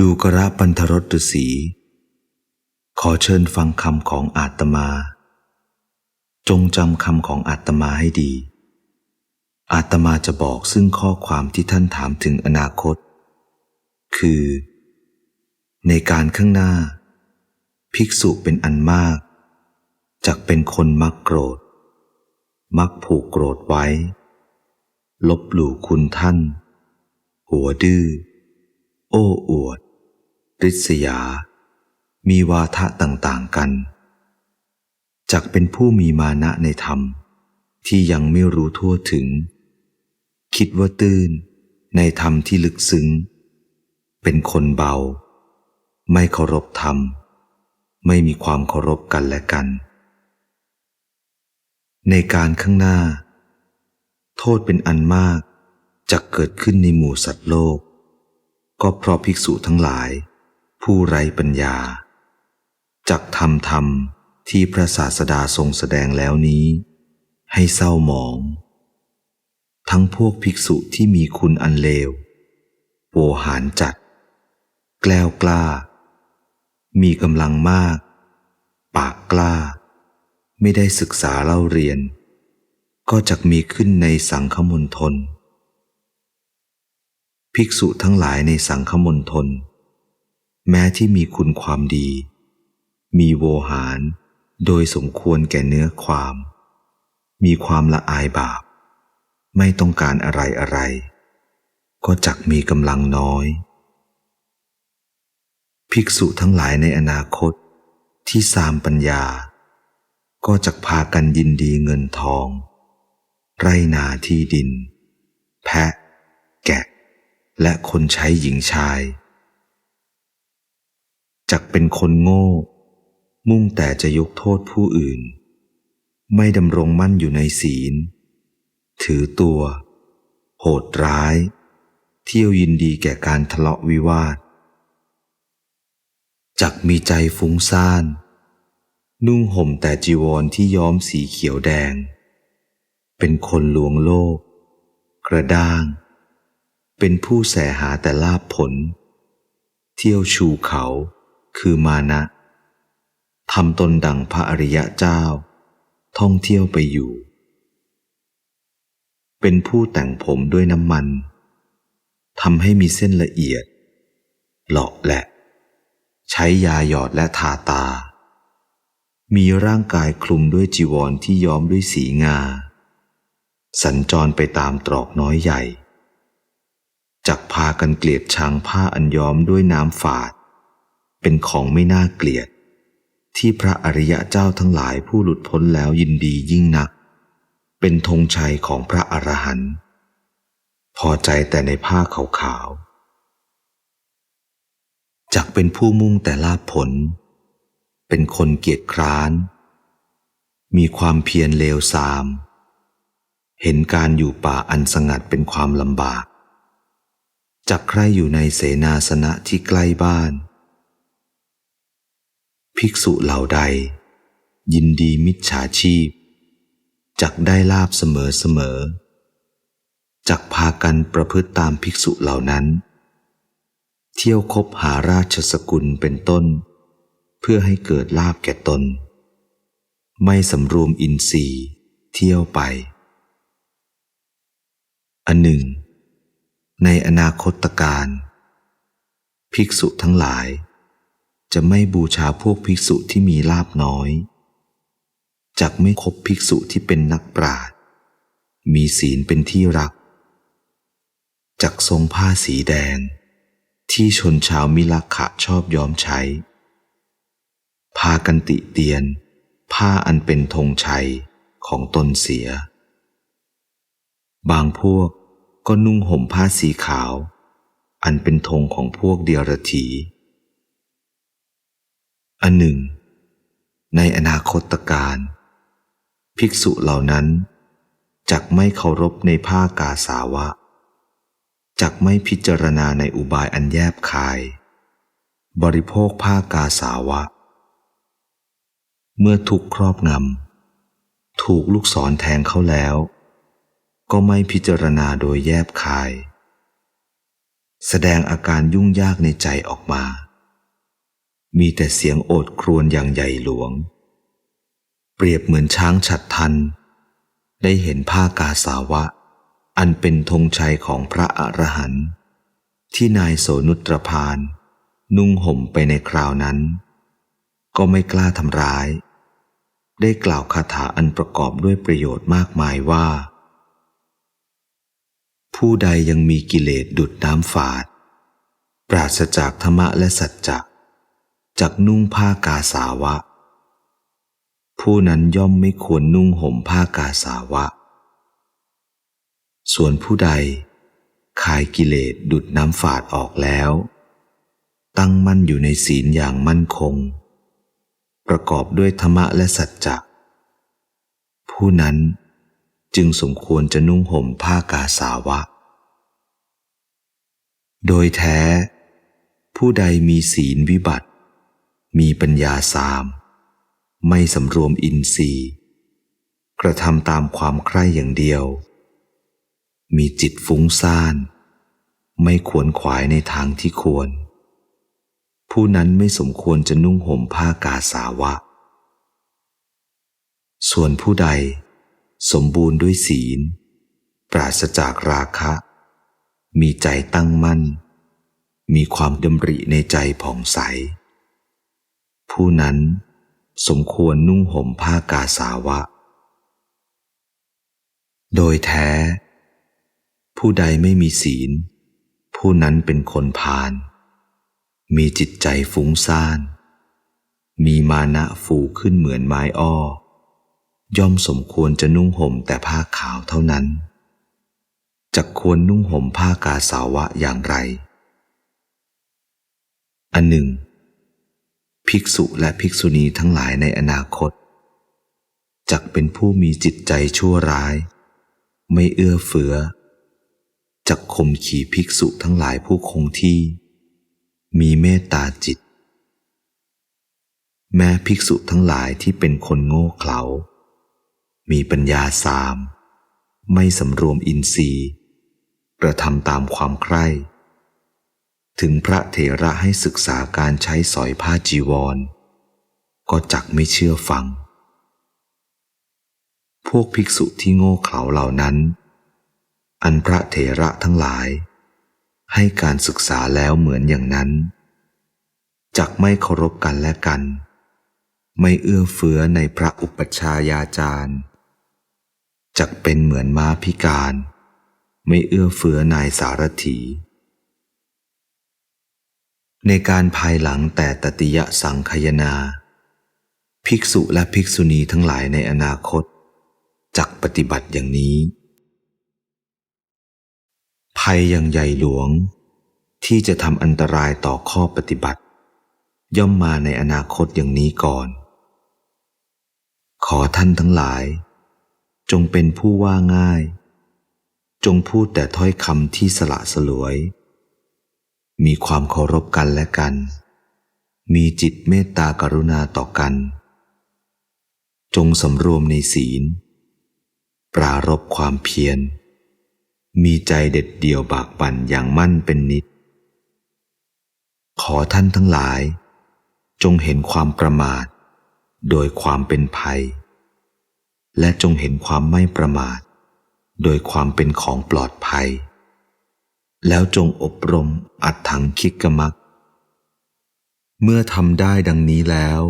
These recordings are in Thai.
ดูกระปันธรสฤษี ขอเชิญฟังคำของอาตมา จงจำคำของอาตมาให้ดี อาตมาจะบอกซึ่งข้อความที่ท่านถามถึงอนาคต คือ ในการข้างหน้า ภิกษุเป็นอันมากจักเป็นคนมักโกรธ มักผูกโกรธไว้ ลบหลู่คุณท่าน หัวดื้อ โอ้อวดริษยา มีวาทะต่างๆกัน จักเป็นผู้มีมานะในธรรม ที่ยังไม่รู้ทั่วถึง คิดว่าตื้นในธรรมที่ลึกซึ้ง เป็นคนเบา ไม่เคารพธรรม ไม่มีความเคารพกันและกัน ในการข้างหน้า โทษเป็นอันมากจะเกิดขึ้นในหมู่สัตว์โลก ก็เพราะภิกษุทั้งหลาย ผู้ไร้ปัญญาจักทำธรรมที่พระศาสดาทรงแสดงแล้วนี้ ให้เศร้าหมอง ทั้งพวกภิกษุที่มีคุณอันเลวโวหารจัด แกล้วกล้า มีกำลังมาก ปากกล้า ไม่ได้ศึกษาเล่าเรียน ก็จะมีขึ้นในสังฆมณฑล ภิกษุทั้งหลายในสังฆมณฑลแม้ที่มีคุณความดี มีโวหาร โดยสมควรแก่เนื้อความ มีความละอายบาป ไม่ต้องการอะไรอะไร ก็จักมีกำลังน้อย ภิกษุทั้งหลายในอนาคตที่สามปัญญา ก็จักพากันยินดีเงินทอง ไรนาที่ดิน แพะ แกะ และคนใช้หญิงชายจักเป็นคนโง่ มุ่งแต่จะยกโทษผู้อื่น ไม่ดำรงมั่นอยู่ในศีล ถือตัว โหดร้าย เที่ยวยินดีแก่การทะเลาะวิวาทจักมีใจฟุ้งซ่าน นุ่งห่มแต่จีวรที่ย้อมสีเขียวแดง เป็นคนลวงโลก กระด้าง เป็นผู้แสหาแต่ลาบผล เที่ยวชูเขาคือมานะทำตนดังพระอริยะเจ้า ท่องเที่ยวไปอยู่ เป็นผู้แต่งผมด้วยน้ำมันทำให้มีเส้นละเอียดเหลาะแหละ ใช้ยาหยอดและทาตา มีร่างกายคลุมด้วยจีวรที่ย้อมด้วยสีงา สัญจรไปตามตรอกน้อยใหญ่ จักพากันเกลียดช้างผ้าอันย้อมด้วยน้ำฝาด เป็นของไม่น่าเกลียด ที่พระอริยะเจ้าทั้งหลายผู้หลุดพ้นแล้วยินดียิ่งนัก เป็นธงชัยของพระอรหันต์พอใจแต่ในผ้าขาวๆจักเป็นผู้มุ่งแต่ลาภผล เป็นคนเกียจคร้าน มีความเพียรเลวทราม เห็นการอยู่ป่าอันสงัดเป็นความลำบาก จักใครอยู่ในเสนาสนะที่ใกล้บ้าน ภิกษุเหล่าใด ยินดีมิจฉาชีพ จักได้ลาบเสมอเสมอจักพากันประพฤติตามภิกษุเหล่านั้น เที่ยวคบหาราชสกุลเป็นต้น เพื่อให้เกิดลาบแก่ตน ไม่สำรวมอินทรีย์ เที่ยวไป อันหนึ่ง ในอนาคตการ ภิกษุทั้งหลาย จะไม่บูชาพวกภิกษุที่มีลาบน้อยจักไม่คบภิกษุที่เป็นนักปราชมีศีลเป็นที่รักจักทรงผ้าสีแดง ที่ชนชาวมิลักขะชอบยอมใช้ พากันติเตียน ผ้าอันเป็นธงชัยของตนเสีย บางพวก ก็นุ่งห่มผ้าสีขาว อันเป็นธงของพวกเดียรถีอันหนึ่ง ในอนาคตการ ภิกษุเหล่านั้นจักไม่เคารพในผ้ากาสาวะจักไม่พิจารณาในอุบายอันแยบคาย บริโภคผ้ากาสาวะ เมื่อทุกครอบงำ ถูกลูกศรแทงเขาแล้ว ก็ไม่พิจารณาโดยแยบคาย แสดงอาการยุ่งยากในใจออกมา มีแต่เสียงโอดครวญอย่างใหญ่หลวง เปรียบเหมือนช้างฉัดทัน ได้เห็นผ้ากาสาวะ อันเป็นธงชัยของพระอรหันต์ที่นายโสนุตรพาน นุ่งห่มไปในคราวนั้น ก็ไม่กล้าทำร้าย ได้กล่าวคาถาอันประกอบด้วยประโยชน์มากมายว่า ผู้ใดยังมีกิเลสดุดน้ำฝาด ปราศจากธรรมะและสัจจะจากนุ่งผ้ากาสาวะ ผู้นั้นย่อมไม่ควรนุ่งห่มผ้ากาสาวะ ส่วนผู้ใดคายกิเลสดุดน้ำฝาดออกแล้ว ตั้งมั่นอยู่ในศีลอย่างมั่นคง ประกอบด้วยธรรมะและสัจจะผู้นั้น จึงสมควรจะนุ่งห่มผ้ากาสาวะ โดยแท้ ผู้ใดมีศีลวิบัติ มีปัญญาสาม ไม่สำรวมอินทรีย์ กระทำตามความใคร่อย่างเดียว มีจิตฟุ้งซ่าน ไม่ควรขวายในทางที่ควร ผู้นั้นไม่สมควรจะนุ่งห่มผ้ากาสาวะ ส่วนผู้ใด สมบูรณ์ด้วยศีล ปราศจากราคะ มีใจตั้งมั่น มีความดำริในใจผ่องใส ผู้นั้นสมควรนุ่งห่มผ้ากาสาวะ โดยแท้ ผู้ใดไม่มีศีล ผู้นั้นเป็นคนพาลมีจิตใจฟุ้งซ่าน มีมานะฟูขึ้นเหมือนไม้อ้อ ย่อมสมควรจะนุ่งห่มแต่ผ้าขาวเท่านั้นจะควรนุ่งห่มผ้ากาสาวะอย่างไร อันหนึ่ง ภิกษุและภิกษุณีทั้งหลายในอนาคตจักเป็นผู้มีจิตใจชั่วร้าย ไม่เอื้อเฟื้อจักข่มขีภิกษุทั้งหลายผู้คงที่ มีเมตตาจิต แม้ภิกษุทั้งหลายที่เป็นคนโง่เขลา มีปัญญาสาม ไม่สำรวมอินทรีย์ กระทำตามความใคร่ถึงพระเถระให้ศึกษาการใช้สอยผ้าจีวร ก็จักไม่เชื่อฟัง พวกภิกษุที่โง่เขลาเหล่านั้น อันพระเถระทั้งหลาย ให้การศึกษาแล้วเหมือนอย่างนั้น จักไม่เคารพกันและกัน ไม่เอื้อเฟื้อในพระอุปัชฌายาจารย์ จักเป็นเหมือนม้าพิการ ไม่เอื้อเฟื้อนายสารถี ในการภายหลังแต่ตติยสังคยนา ภิกษุและภิกษุณีทั้งหลายในอนาคตจักปฏิบัติอย่างนี้ ภัยอย่างใหญ่หลวง ที่จะทำอันตรายต่อข้อปฏิบัติ ย่อมมาในอนาคตอย่างนี้ก่อน ขอท่านทั้งหลาย จงเป็นผู้ว่าง่าย จงพูดแต่ถ้อยคำที่สละสลวย มีความเคารพกันและกัน มีจิตเมตตากรุณาต่อกัน จงสำรวมในศีล ปรารบความเพียร มีใจเด็ดเดี่ยวบากบั่นอย่างมั่นเป็นนิด ขอท่านทั้งหลาย จงเห็นความประมาท โดยความเป็นภัย และจงเห็นความไม่ประมาท โดยความเป็นของปลอดภัย แล้วจงอบรมอัดถังคิกกมัก เมื่อทำได้ดังนี้แล้ว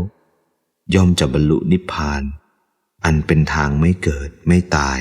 ย่อมจะบรรลุนิพพาน อันเป็นทางไม่เกิดไม่ตาย